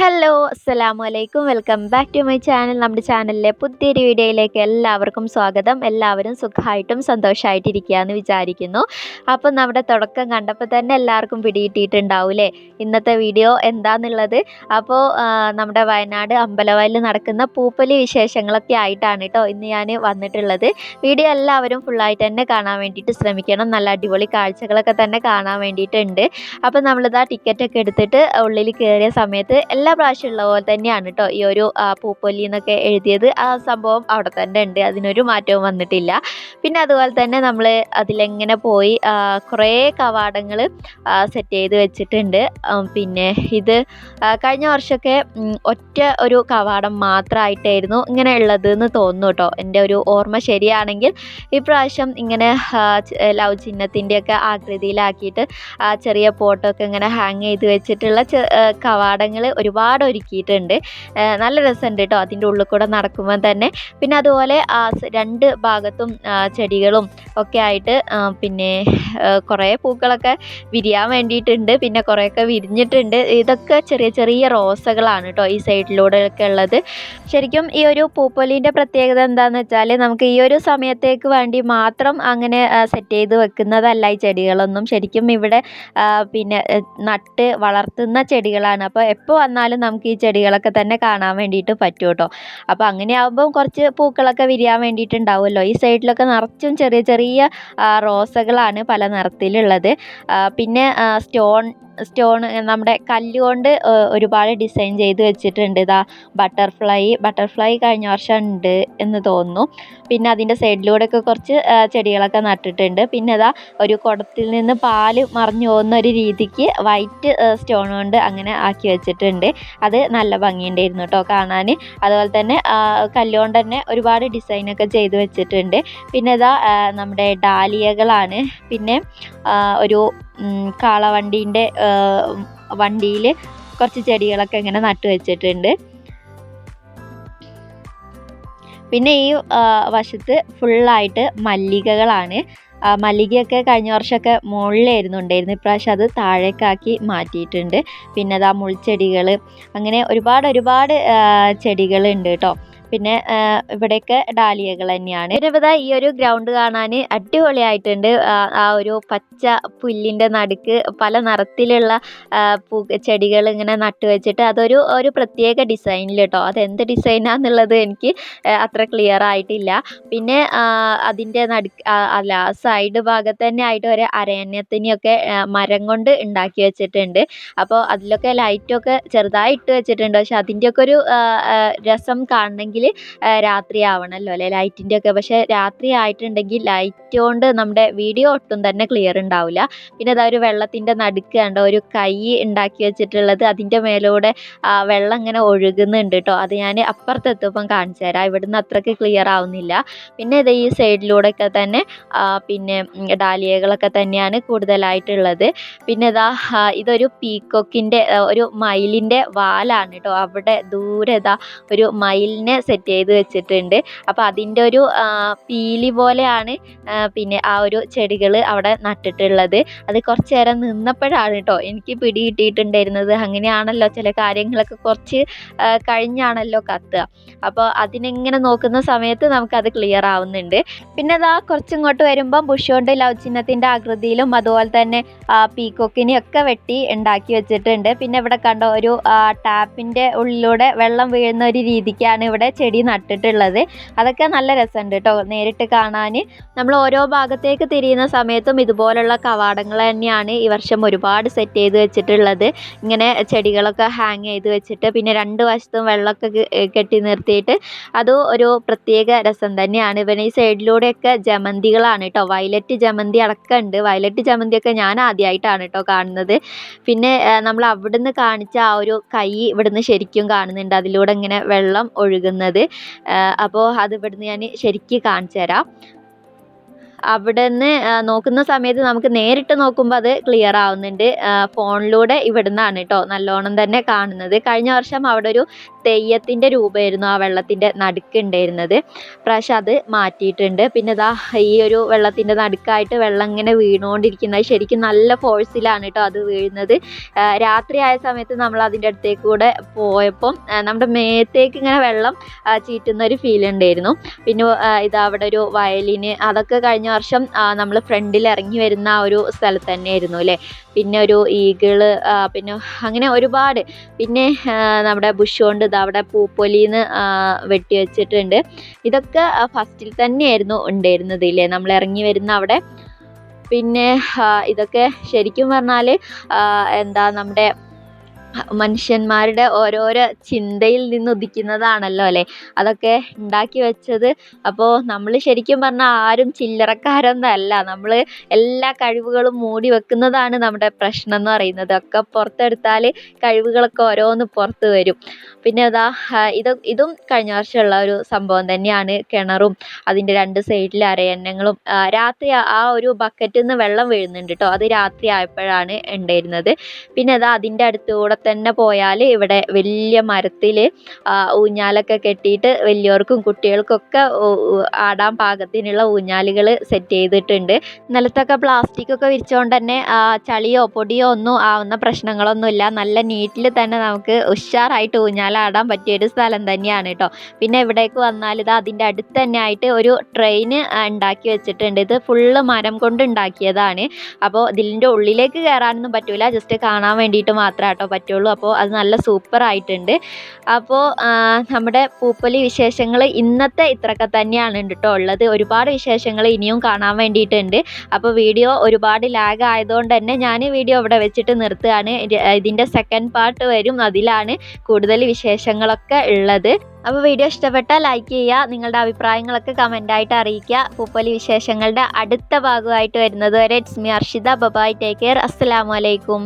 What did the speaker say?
Hello അസ്സലാമു അലൈക്കും welcome back to my channel. നമ്മുടെ ചാനലിലെ പുതിയൊരു വീഡിയോയിലേക്ക് എല്ലാവർക്കും സ്വാഗതം. എല്ലാവരും സുഖമായിട്ടും സന്തോഷമായിട്ടിരിക്കുകയെന്ന് വിചാരിക്കുന്നു. അപ്പം നമ്മുടെ തുടക്കം കണ്ടപ്പോൾ തന്നെ എല്ലാവർക്കും പിടികിട്ടിയിട്ടുണ്ടാവൂലേ ഇന്നത്തെ വീഡിയോ എന്താണെന്നുള്ളത് അപ്പോൾ നമ്മുടെ വയനാട് അമ്പലവയലിൽ നടക്കുന്ന പൂപ്പലി വിശേഷങ്ങളൊക്കെ ആയിട്ടാണ് കേട്ടോ ഇന്ന് ഞാൻ വന്നിട്ടുള്ളത്. വീഡിയോ എല്ലാവരും ഫുള്ളായിട്ട് തന്നെ കാണാൻ വേണ്ടിയിട്ട് ശ്രമിക്കണം. നല്ല അടിപൊളി കാഴ്ചകളൊക്കെ തന്നെ കാണാൻ വേണ്ടിയിട്ടുണ്ട്. അപ്പം നമ്മളിതാ ടിക്കറ്റൊക്കെ എടുത്തിട്ട് ഉള്ളിൽ കയറിയ സമയത്ത് എല്ലാ പ്രാവശ്യം ഉള്ള പോലെ തന്നെയാണ് കേട്ടോ ഈ ഒരു പൂപ്പൊല്ലി പൂപ്പൊലി എന്നൊക്കെ എഴുതിയത്. ആ സംഭവം അവിടെ തന്നെ ഉണ്ട്. അതിനൊരു മാറ്റവും വന്നിട്ടില്ല. പിന്നെ അതുപോലെ തന്നെ നമ്മൾ അതിലെങ്ങനെ പോയി കുറേ കവാടങ്ങൾ സെറ്റ് ചെയ്ത് വെച്ചിട്ടുണ്ട്. പിന്നെ ഇത് കഴിഞ്ഞ വർഷമൊക്കെ ഒറ്റ ഒരു കവാടം മാത്രമായിട്ടായിരുന്നു ഇങ്ങനെ ഉള്ളത് എന്ന് തോന്നുന്നു കേട്ടോ എന്റെ ഒരു ഓർമ്മ ശരിയാണെങ്കിൽ ഇപ്രാവശ്യം ഇങ്ങനെ ലവ് ചിഹ്നത്തിന്റെയൊക്കെ ആകൃതിയിലാക്കിയിട്ട് ചെറിയ പോട്ടൊക്കെ ഇങ്ങനെ ഹാങ് ചെയ്ത് വെച്ചിട്ടുള്ള കവാടങ്ങൾ ഒരുപാട് ഒരുക്കിയിട്ടുണ്ട് നല്ല രസമുണ്ട് കേട്ടോ അതിന്റെ ഉള്ളിൽ കൂടെ നടക്കുമ്പോൾ തന്നെ. പിന്നെ അതുപോലെ രണ്ട് ഭാഗത്തും ചെടികളും ഒക്കെ ആയിട്ട് പിന്നെ കുറേ പൂക്കളൊക്കെ വിരിയാൻ വേണ്ടിയിട്ടുണ്ട്. പിന്നെ കുറേയൊക്കെ വിരിഞ്ഞിട്ടുണ്ട്. ഇതൊക്കെ ചെറിയ ചെറിയ റോസകളാണ് കേട്ടോ ഈ സൈഡിലൂടെ ഒക്കെ ഉള്ളത്. ശരിക്കും ഈ ഒരു പൂപ്പൊലിന്റെ പ്രത്യേകത എന്താണെന്ന് വെച്ചാൽ നമുക്ക് ഈ ഒരു സമയത്തേക്ക് വേണ്ടി മാത്രം അങ്ങനെ സെറ്റ് ചെയ്ത് വെക്കുന്നതല്ല ഈ ചെടികളൊന്നും. ശരിക്കും ഇവിടെ പിന്നെ നട്ട് വളർത്തുന്ന ചെടികളാണ്. അപ്പോൾ എപ്പോൾ വന്നാലും നമുക്ക് ഈ ചെടികളൊക്കെ തന്നെ കാണാൻ വേണ്ടിയിട്ട് പറ്റും കേട്ടോ അപ്പോൾ അങ്ങനെ ആകുമ്പം കുറച്ച് പൂക്കളൊക്കെ വിരിയാൻ വേണ്ടിയിട്ടുണ്ടാവുമല്ലോ. ഈ സൈഡിലൊക്കെ നിറച്ചും ചെറിയ ചെറിയ റോസകളാണ് പല നിറത്തിലുള്ളത്. പിന്നെ സ്റ്റോൺ സ്റ്റോൺ നമ്മുടെ കല്ലുകൊണ്ട് ഒരുപാട് ഡിസൈൻ ചെയ്ത് വെച്ചിട്ടുണ്ട്. ഇതാ ബട്ടർഫ്ലൈ ബട്ടർഫ്ലൈ കഴിഞ്ഞ വർഷം ഉണ്ട് എന്ന് തോന്നുന്നു. പിന്നെ അതിന്റെ സൈഡിലൂടെയൊക്കെ കുറച്ച് ചെടികളൊക്കെ നട്ടിട്ടുണ്ട്. പിന്നെ ഇതാ ഒരു കുടത്തിൽ നിന്ന് പാൽ മറിഞ്ഞു പോകുന്ന ഒരു രീതിക്ക് വൈറ്റ് സ്റ്റോൺ കൊണ്ട് അങ്ങനെ ആക്കി വെച്ചിട്ടുണ്ട്. അത് നല്ല ഭംഗിയുണ്ടായിരുന്നു കേട്ടോ കാണാൻ. അതുപോലെ തന്നെ കല്ലുകൊണ്ട് തന്നെ ഒരുപാട് ഡിസൈനൊക്കെ ചെയ്ത് വെച്ചിട്ടുണ്ട്. പിന്നെ ഇതാ നമ്മുടെ ഡാലിയകളാണ്. പിന്നെ ഒരു കാളവണ്ടീന്റെ വണ്ടിയിൽ കുറച്ച് ചെടികളൊക്കെ ഇങ്ങനെ നട്ടു വെച്ചിട്ടുണ്ട്. പിന്നെ ഈ വശത്ത് ഫുള്ളായിട്ട് മല്ലികകളാണ്. മല്ലികയൊക്കെ കഴിഞ്ഞ വർഷമൊക്കെ മുകളിലായിരുന്നു ഉണ്ടായിരുന്നു ഇപ്രാവശ്യം അത് താഴേക്കാക്കി മാറ്റിയിട്ടുണ്ട്. പിന്നെ അതാ മുൾച്ചെടികൾ അങ്ങനെ ഒരുപാട് ഒരുപാട് ചെടികളുണ്ട് കേട്ടോ. പിന്നെ ഇവിടെയൊക്കെ ഡാലിയകൾ തന്നെയാണ്. ഇവിടെ ഈ ഒരു ഗ്രൗണ്ട് കാണാൻ അടിപൊളിയായിട്ടുണ്ട്. ആ, ഒരു പച്ച പുല്ലിന്റെ നടുക്ക് പല നിറത്തിലുള്ള പൂ ചെടികൾ ഇങ്ങനെ നട്ടു വെച്ചിട്ട് അതൊരു ഒരു പ്രത്യേക ഡിസൈനിൽ കേട്ടോ അതെന്ത് ഡിസൈനാന്നുള്ളത് എനിക്ക് അത്ര ക്ലിയർ ആയിട്ടില്ല. പിന്നെ അതിന്റെ നടുക്ക് അല്ല സൈഡ് ഭാഗത്ത് തന്നെ ആയിട്ട് ഒരു അരയന്നത്തിനെയൊക്കെ ആ, മരം കൊണ്ട് ഉണ്ടാക്കി വെച്ചിട്ടുണ്ട്. അപ്പോൾ അതിലൊക്കെ ലൈറ്റൊക്കെ ചെറുതായി ഇട്ട് വെച്ചിട്ടുണ്ട്. പക്ഷെ അതിന്റെയൊക്കെ ഒരു രസം കാണണമെങ്കിൽ രാത്രി ആവണമല്ലോ അല്ലെ? ലൈറ്റിന്റെ ഒക്കെ. പക്ഷേ രാത്രി ആയിട്ടുണ്ടെങ്കിൽ ലൈറ്റ് കൊണ്ട് നമ്മുടെ വീഡിയോ ഒട്ടും തന്നെ ക്ലിയർ ഉണ്ടാവില്ല. പിന്നെ അതാ ഒരു വെള്ളത്തിന്റെ നടുക്ക് ഒരു കൈ ഉണ്ടാക്കി വെച്ചിട്ടുള്ളത് അതിന്റെ മേലൂടെ വെള്ളം ഇങ്ങനെ ഒഴുകുന്നുണ്ട് കേട്ടോ. അത് ഞാൻ അപ്പുറത്തെത്തുമ്പം കാണിച്ചു തരാം. ഇവിടുന്ന് അത്രയ്ക്ക് ക്ലിയർ ആവുന്നില്ല. പിന്നെ ഇത് ഈ സൈഡിലൂടെയൊക്കെ തന്നെ പിന്നെ ഡാലിയകളൊക്കെ തന്നെയാണ് കൂടുതലായിട്ടുള്ളത്. പിന്നെ ഇതാ ഇതൊരു പീക്കോക്കിന്റെ ഒരു മയിലിന്റെ വാലാണ് കേട്ടോ. അവിടെ ദൂരെ ഇതാ ഒരു മയിലിനെ സെറ്റ് ചെയ്ത് വെച്ചിട്ടുണ്ട്. അപ്പോൾ അതിന്റെ ഒരു പീലി പോലെയാണ് പിന്നെ ആ ഒരു ചെടികൾ അവിടെ നട്ടിട്ടുള്ളത്. അത് കുറച്ച് നേരം നിന്നപ്പോഴാണ് കേട്ടോ എനിക്ക് പിടി കിട്ടിയിട്ടുണ്ടായിരുന്നത്. അങ്ങനെയാണല്ലോ ചില കാര്യങ്ങളൊക്കെ കുറച്ച് കഴിഞ്ഞാണല്ലോ കത്തുക. അപ്പോൾ അതിനെങ്ങനെ നോക്കുന്ന സമയത്ത് നമുക്കത് ക്ലിയർ ആവുന്നുണ്ട്. പിന്നെ അതാ കുറച്ചിങ്ങോട്ട് വരുമ്പം ബുഷോണ്ട് ലവ് ചിഹ്നത്തിന്റെ ആകൃതിയിലും അതുപോലെ തന്നെ പീക്കോക്കിനെ ഒക്കെ വെട്ടി ഉണ്ടാക്കി വെച്ചിട്ടുണ്ട്. പിന്നെ ഇവിടെ കണ്ട ഒരു ടാപ്പിന്റെ ഉള്ളിലൂടെ വെള്ളം വീഴുന്ന ഒരു രീതിക്കാണ് ഇവിടെ ചെടി നട്ടിട്ടുള്ളത്. അതൊക്കെ നല്ല രസമുണ്ട് കേട്ടോ നേരിട്ട് കാണാൻ നമ്മൾ ഓരോ ഭാഗത്തേക്ക് തിരിയുന്ന സമയത്തും ഇതുപോലുള്ള കവാടങ്ങൾ തന്നെയാണ് ഈ വർഷം ഒരുപാട് സെറ്റ് ചെയ്ത് വെച്ചിട്ടുള്ളത്. ഇങ്ങനെ ചെടികളൊക്കെ ഹാങ് ചെയ്ത് വെച്ചിട്ട് പിന്നെ രണ്ട് വശത്തും വെള്ളമൊക്കെ കെട്ടി നിർത്തിയിട്ട് അത് ഒരു പ്രത്യേക രസം തന്നെയാണ്. പിന്നെ ഈ സൈഡിലൂടെയൊക്കെ ജമന്തികളാണ് കേട്ടോ വയലറ്റ് ജമന്തി അടക്കം ഉണ്ട് വയലറ്റ് ജമന്തിയൊക്കെ ഞാൻ ആദ്യമായിട്ടാണ് കേട്ടോ കാണുന്നത്. പിന്നെ നമ്മൾ അവിടുന്ന് കാണിച്ച ആ ഒരു കൈ ഇവിടുന്ന് ശരിക്കും കാണുന്നുണ്ട്. അതിലൂടെ ഇങ്ങനെ വെള്ളം ഒഴുകുന്നത് അപ്പോൾ അത് ഇവിടുന്ന് ഞാൻ ശരിക്ക് കാണിച്ചു തരാം അവിടെ നിന്ന് നോക്കുന്ന സമയത്ത് നമുക്ക് നേരിട്ട് നോക്കുമ്പോൾ അത് ക്ലിയർ ആവുന്നുണ്ട്. ഫോണിലൂടെ ഇവിടുന്നാണ് കേട്ടോ നല്ലോണം തന്നെ കാണുന്നത്. കഴിഞ്ഞ വർഷം അവിടെ ഒരു തെയ്യത്തിന്റെ രൂപമായിരുന്നു ആ വെള്ളത്തിന്റെ നടുക്ക് ഉണ്ടായിരുന്നത്. പ്രാവശ്യം അത് മാറ്റിയിട്ടുണ്ട്. പിന്നെ ഇതാ ഈ ഒരു വെള്ളത്തിന്റെ നടുക്കായിട്ട് വെള്ളം ഇങ്ങനെ വീണുകൊണ്ടിരിക്കുന്നത് ശരിക്കും നല്ല ഫോഴ്സിലാണ് കേട്ടോ അത് വീഴുന്നത്. രാത്രി ആയ സമയത്ത് നമ്മൾ അതിന്റെ അടുത്തേക്ക് കൂടെ പോയപ്പം നമ്മുടെ മേത്തേക്ക് ഇങ്ങനെ വെള്ളം ചീറ്റുന്ന ഒരു ഫീൽ ഉണ്ടായിരുന്നു. പിന്നെ ഇതാ അവിടെ ഒരു വയലിന് അതൊക്കെ കഴിഞ്ഞ വർഷം നമ്മൾ ഫ്രണ്ടിൽ ഇറങ്ങി വരുന്ന ആ ഒരു സ്ഥലത്ത് തന്നെയായിരുന്നു അല്ലേ? പിന്നെ ഒരു ഈഗിൾ പിന്നെ അങ്ങനെ ഒരുപാട്. പിന്നെ നമ്മുടെ ബുഷ് കൊണ്ട് ഇത് അവിടെ പൂപ്പൊലിന്ന് വെട്ടി വെച്ചിട്ടുണ്ട്. ഇതൊക്കെ ഫസ്റ്റിൽ തന്നെയായിരുന്നു ഉണ്ടായിരുന്നത് ഇല്ലേ? നമ്മൾ ഇറങ്ങി വരുന്ന അവിടെ. പിന്നെ ഇതൊക്കെ ശരിക്കും പറഞ്ഞാൽ എന്താ നമ്മുടെ മനുഷ്യന്മാരുടെ ഓരോരോ ചിന്തയിൽ നിന്ന് ഉദിക്കുന്നതാണല്ലോ അല്ലേ? അതൊക്കെ ഉണ്ടാക്കി വെച്ചത്. അപ്പോൾ നമ്മൾ ശരിക്കും പറഞ്ഞാൽ ആരും ചില്ലറക്കാരൊന്നല്ല. നമ്മൾ എല്ലാ കഴിവുകളും മൂടി വെക്കുന്നതാണ് നമ്മുടെ പ്രശ്നം എന്ന് പറയുന്നത്. ഒക്കെ പുറത്തെടുത്താൽ കഴിവുകളൊക്കെ ഓരോന്ന് പുറത്ത് വരും. പിന്നെ അതാ ഇത് ഇതും കഴിഞ്ഞ വർഷമുള്ള ഒരു സംഭവം തന്നെയാണ് കിണറും അതിന്റെ രണ്ട് സൈഡിലെ അരയന്നങ്ങളും. രാത്രി ആ ഒരു ബക്കറ്റിൽ നിന്ന് വെള്ളം വീഴുന്നുണ്ട് കേട്ടോ അത് രാത്രി ആയപ്പോഴാണ് ഉണ്ടായിരുന്നത്. പിന്നെ അതാ അതിന്റെ അടുത്തുകൂടെ തന്നെ പോയാൽ ഇവിടെ വലിയ മരത്തിൽ ഊഞ്ഞാലൊക്കെ കെട്ടിയിട്ട് വലിയവർക്കും കുട്ടികൾക്കൊക്കെ ആടാൻ പാകത്തിനുള്ള ഊഞ്ഞാലുകൾ സെറ്റ് ചെയ്തിട്ടുണ്ട്. നിലത്തൊക്കെ പ്ലാസ്റ്റിക് ഒക്കെ വിരിച്ചുകൊണ്ട് തന്നെ ചളിയോ പൊടിയോ ഒന്നും ആവുന്ന പ്രശ്നങ്ങളൊന്നുമില്ല നല്ല നീറ്റിൽ തന്നെ നമുക്ക് ഉഷാറായിട്ട് ഊഞ്ഞാലാടാൻ പറ്റിയ ഒരു സ്ഥലം തന്നെയാണ് കേട്ടോ പിന്നെ ഇവിടേക്ക് വന്നാൽ ഇത് അതിന്റെ അടുത്ത് തന്നെ ആയിട്ട് ഒരു ട്രെയിൻ ഉണ്ടാക്കി വെച്ചിട്ടുണ്ട്. ഇത് ഫുള്ള് മരം കൊണ്ട് ഉണ്ടാക്കിയതാണ്. അപ്പോൾ ഇതിന്റെ ഉള്ളിലേക്ക് കയറാനൊന്നും പറ്റൂല. ജസ്റ്റ് കാണാൻ വേണ്ടിയിട്ട് മാത്രം കേട്ടോ പറ്റുള്ളൂ. അപ്പോൾ അത് നല്ല സൂപ്പർ ആയിട്ടുണ്ട് അപ്പോൾ നമ്മുടെ പൂപ്പലി വിശേഷങ്ങൾ ഇന്നത്തെ ഇത്രയൊക്കെ തന്നെയാണ് കേട്ടോ ഉള്ളത്. ഒരുപാട് വിശേഷങ്ങൾ ഇനിയും കാണാൻ വേണ്ടിയിട്ടുണ്ട്. അപ്പോൾ വീഡിയോ ഒരുപാട് ലാഗ് ആയതുകൊണ്ട് തന്നെ ഞാൻ വീഡിയോ ഇവിടെ വെച്ചിട്ട് നിർത്തുകയാണ്. ഇത് ഇതിന്റെ സെക്കൻഡ് പാർട്ട് വരും. അതിലാണ് കൂടുതൽ വിശേഷങ്ങളൊക്കെ ഉള്ളത്. അപ്പോൾ വീഡിയോ ഇഷ്ടപ്പെട്ടാൽ ലൈക്ക് ചെയ്യുക. നിങ്ങളുടെ അഭിപ്രായങ്ങളൊക്കെ കമന്റായിട്ട് അറിയിക്കുക. പൂപ്പലി വിശേഷങ്ങളുടെ അടുത്ത ഭാഗമായിട്ട് വരുന്നത് വരെ it's me Arshitha. Bye bye take care അസ്സലാമു അലൈക്കും.